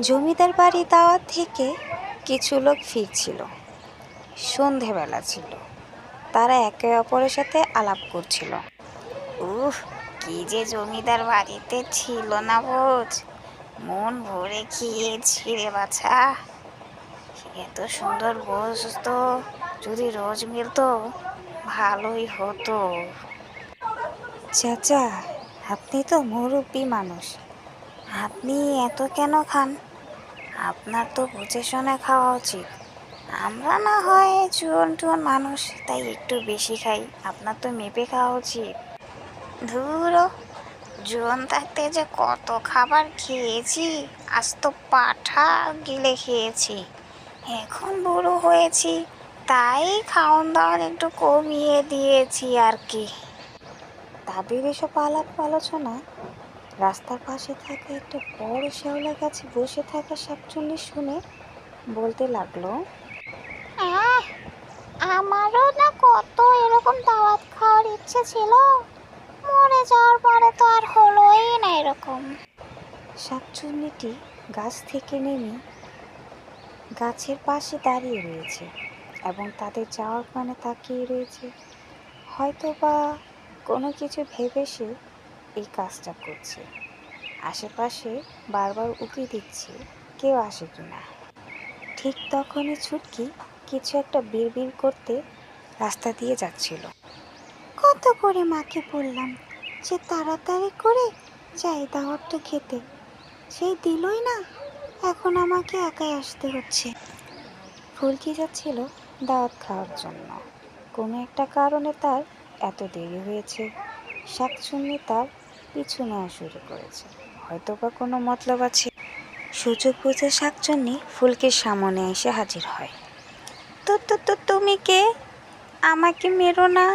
জমিদার বাড়ি দাওয়াত থেকে কিছু লোক ফিরছিল। সন্ধেবেলা ছিল। তারা একে অপরের সাথে আলাপ করছিল। উহ কি যে জমিদার বাড়িতে ছিল না বোঝ। মন ভরে খেয়েছি রে বাছা। এত সুন্দর বোঝ তো যদি রোজ মিলতো ভালোই হতো। চাচা আপনি তো মুরব্বী মানুষ। আপনি এত কেন খান? আপনার তো বুঝে শুনে খাওয়া উচিত। আমরা না হয় চুয়ন টুয়ন মানুষ, তাই একটু বেশি খাই। আপনার তো মেপে খাওয়া উচিত। ধুরো জোয়ান থাকতে যে কত খাবার খেয়েছি, আজ তো পাঠা গিলে খেয়েছি। এখন বুড়ো হয়েছি, তাই খাওয়ান দাওয়ান একটু কমিয়ে দিয়েছি আর কি। তাদের এসব আলাপ আলোচনা রাস্তার পাশে থাকা একটা বড় শ্যাওলা গাছে বসে থাকা শাকচুন্নি শুনে বলতে লাগল আহ আমারও না কত এরকম দাওয়াত খাওয়ার ইচ্ছে ছিল। মরে যাওয়ার পরে তো আর হলোই না এরকম। শাকচুন্নিটি গাছ থেকে নেমে গাছের পাশে দাঁড়িয়ে রয়েছে এবং তাদের যাওয়ার মানে তাকিয়ে রয়েছে। হয়তো বা কোনো কিছু ভেবে সে এই কাজটা করছে। আশেপাশে বারবার উঁকি দিচ্ছে কেউ আসে কিনা ঠিক তখনই ছুটকি কিছু একটা বিড়বিড় করতে রাস্তা দিয়ে যাচ্ছিল। কত করে মাকে বললাম যে তাড়াতাড়ি করে যাই দাওয়াতটা খেতে। সেই দিলই না এখন আমাকে একাই আসতে হচ্ছে। ফুলকি যাচ্ছিল দাওয়াত খাওয়ার জন্য। কোনো একটা কারণে তার এত দেরি হয়েছে। শাকচুন্নি তার পিছু নেওয়া শুরু করেছে। হয়তো বা কোনো মতলব আছে। সুযোগ বুঝে শাকচুন্নি ফুলকির সামনে এসে হাজির হয়। তো তো তো, তুমি কে? আমাকে মেরো না।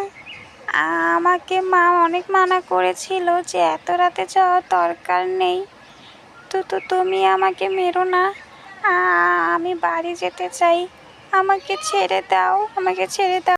আমাকে মা অনেক মানা করেছিল যে এত রাতে যাওয়ার দরকার নেই। তো তো, তুমি আমাকে মেরো না। আমি বাড়ি যেতে চাই। আমাকে ছেড়ে দাও, আমাকে ছেড়ে দাও।